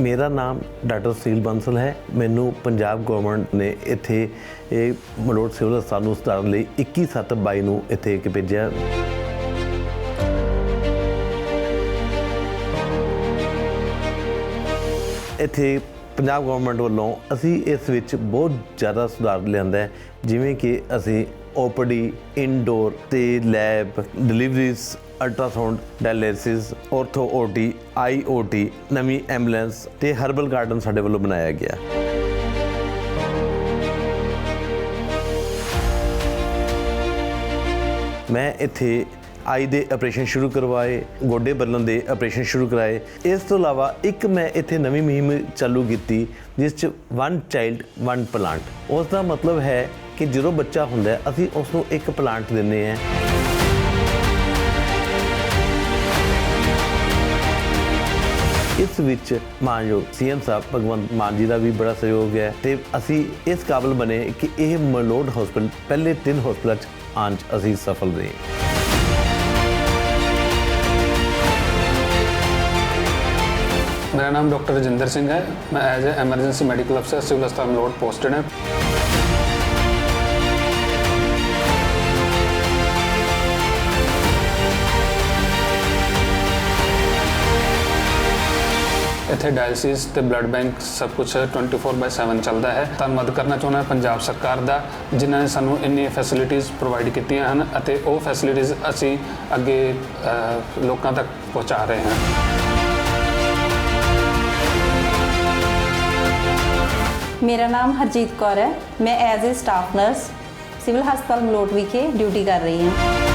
ਮੇਰਾ ਨਾਮ ਡਾਕਟਰ ਸੀਲ ਬੰਸਲ ਹੈ। ਮੈਨੂੰ ਪੰਜਾਬ ਗਵਰਨਮੈਂਟ ਨੇ ਇੱਥੇ ਇਹ ਮਲੋਟ ਸਿਵਲ ਹਸਪਤਾਲ ਨੂੰ ਸੁਧਾਰਨ ਲਈ 21/7/22 ਨੂੰ ਇੱਥੇ ਕਿ ਭੇਜਿਆ। ਇੱਥੇ ਪੰਜਾਬ ਗਵਰਨਮੈਂਟ ਵੱਲੋਂ ਅਸੀਂ ਇਸ ਵਿੱਚ ਬਹੁਤ ਜ਼ਿਆਦਾ ਸੁਧਾਰ ਲਿਆਂਦਾ ਹੈ। ਜਿਵੇਂ ਕਿ ਅਸੀਂ ਓਪੀਡੀ ਇਨਡੋਰ ਤੇ lab, deliveries, ultrasound dialysis ortho OT IOT ਨਵੀਂ ਐਂਬੂਲੈਂਸ ਤੇ ਹਰਬਲ ਗਾਰਡਨ ਸਾਡੇ ਵੱਲੋਂ ਬਣਾਇਆ ਗਿਆ। ਮੈਂ ਇੱਥੇ ਆਈ ਦੇ ਆਪਰੇਸ਼ਨ ਸ਼ੁਰੂ ਕਰਵਾਏ, ਗੋਡੇ ਬਦਲਣ ਦੇ ਆਪਰੇਸ਼ਨ ਸ਼ੁਰੂ ਕਰਾਏ। ਇਸ ਤੋਂ ਇਲਾਵਾ ਇੱਕ ਮੈਂ ਇੱਥੇ ਨਵੀਂ ਮੁਹਿੰਮ ਚਾਲੂ ਕੀਤੀ, ਜਿਸ 'ਚ ਵਨ ਚਾਈਲਡ ਵਨ ਪਲਾਂਟ ਉਸ ਦਾ ਮਤਲਬ ਹੈ ਕਿ ਜਦੋਂ ਬੱਚਾ ਹੁੰਦਾ ਹੈ, ਅਸੀਂ ਉਸ ਨੂੰ ਇੱਕ ਪਲਾਂਟ ਦਿੰਦੇ ਹਾਂ। ਇਸ ਵਿੱਚ ਮਾਨਯੋਗ ਸੀਐਮ ਸਾਹਿਬ, ਭਗਵੰਤ ਮਾਨ ਜੀ ਦਾ ਵੀ ਬੜਾ ਸਹਿਯੋਗ ਹੈ ਤੇ ਅਸੀਂ ਇਸ ਕਾਬਲ ਬਣੇ ਕਿ ਇਹ ਮਲੋਡ ਹਸਪੀਟਲ ਪਹਿਲੇ ਤਿੰਨ ਹਸਪਤਾਲਾਂ 'ਚ ਆਉਣ 'ਚ ਅਸੀਂ ਸਫਲ ਰਹੇ। ਮੇਰਾ ਨਾਮ ਡਾਕਟਰ ਰਜਿੰਦਰ ਸਿੰਘ ਹੈ। ਮੈਂ ਐਜ਼ ਅ ਐਮਰਜੈਂਸੀ ਮੈਡੀਕਲ ਅਫਸਰ ਸਿਵਲ ਹਸਪਤਾਲ ਮਲੋਟ ਪੋਸਟਡ ਹਾਂ। ਇੱਥੇ ਡਾਇਲਿਸਿਸ ਤੇ ਬਲੱਡ ਬੈਂਕ ਸਭ ਕੁਝ 24/7 ਚੱਲਦਾ ਹੈ। ਧੰਨਵਾਦ ਕਰਨਾ ਚਾਹੁੰਦਾ ਪੰਜਾਬ ਸਰਕਾਰ ਦਾ, ਜਿਨ੍ਹਾਂ ਨੇ ਸਾਨੂੰ ਇੰਨੀਆਂ ਫੈਸਿਲਿਟੀਆਂ ਪ੍ਰੋਵਾਈਡ ਕੀਤੀਆਂ ਹਨ ਅਤੇ ਉਹ ਫੈਸਿਲਿਟੀਆਂ ਅਸੀਂ ਅੱਗੇ ਲੋਕਾਂ ਤੱਕ ਪਹੁੰਚਾ ਰਹੇ ਹਾਂ। ਮੇਰਾ ਨਾਮ ਹਰਜੀਤ ਕੌਰ ਹੈ। ਮੈਂ as a staff nurse civil ਹਸਪਤਾਲ ਮਲੋਟ ਵਿਖੇ ਡਿਊਟੀ ਕਰ ਰਹੀ ਹਾਂ।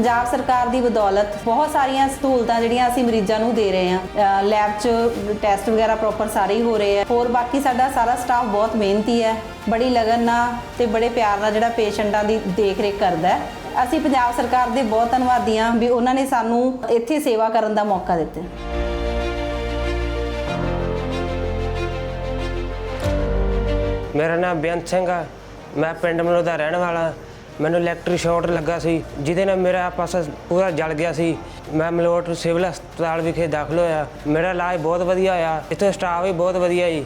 ਪੰਜਾਬ ਸਰਕਾਰ ਦੀ ਬਦੌਲਤ ਬਹੁਤ ਸਾਰੀਆਂ ਸਹੂਲਤਾਂ ਜਿਹੜੀਆਂ ਅਸੀਂ ਮਰੀਜ਼ਾਂ ਨੂੰ ਦੇ ਰਹੇ ਹਾਂ। ਲੈਬ 'ਚ ਟੈਸਟ ਵਗੈਰਾ ਪ੍ਰੋਪਰ ਸਾਰੇ ਹੀ ਹੋ ਰਹੇ ਆ ਹੋਰ ਬਾਕੀ ਸਾਡਾ ਸਾਰਾ ਸਟਾਫ ਬਹੁਤ ਮਿਹਨਤੀ ਹੈ। ਬੜੀ ਲਗਨ ਨਾਲ ਤੇ ਬੜੇ ਪਿਆਰ ਨਾਲ ਜਿਹੜਾ ਪੇਸ਼ੈਂਟਾਂ ਦੀ ਦੇਖ ਰੇਖ ਕਰਦਾ ਹੈ। ਅਸੀਂ ਪੰਜਾਬ ਸਰਕਾਰ ਦੇ ਬਹੁਤ ਧੰਨਵਾਦੀ ਹਾਂ ਵੀ ਉਹਨਾਂ ਨੇ ਸਾਨੂੰ ਇੱਥੇ ਸੇਵਾ ਕਰਨ ਦਾ ਮੌਕਾ ਦਿੱਤਾ। ਮੇਰਾ ਨਾਮ ਬੇਅੰਤ ਸਿੰਘ ਆ। ਮੈਂ ਪਿੰਡ ਮਲੋ ਦਾ ਰਹਿਣ ਵਾਲਾ। ਮੈਨੂੰ ਇਲੈਕਟ੍ਰਿਕ ਸ਼ਾਰਟ ਲੱਗਾ ਸੀ, ਜਿਹਦੇ ਨਾਲ ਮੇਰਾ ਪਾਸਾ ਪੂਰਾ ਜਲ ਗਿਆ ਸੀ। ਮੈਂ ਮਲੋਟ ਸਿਵਲ ਹਸਪਤਾਲ ਵਿਖੇ ਦਾਖਲ ਹੋਇਆ। ਮੇਰਾ ਇਲਾਜ ਬਹੁਤ ਵਧੀਆ ਹੋਇਆ। ਇੱਥੇ ਸਟਾਫ ਵੀ ਬਹੁਤ ਵਧੀਆ ਜੀ।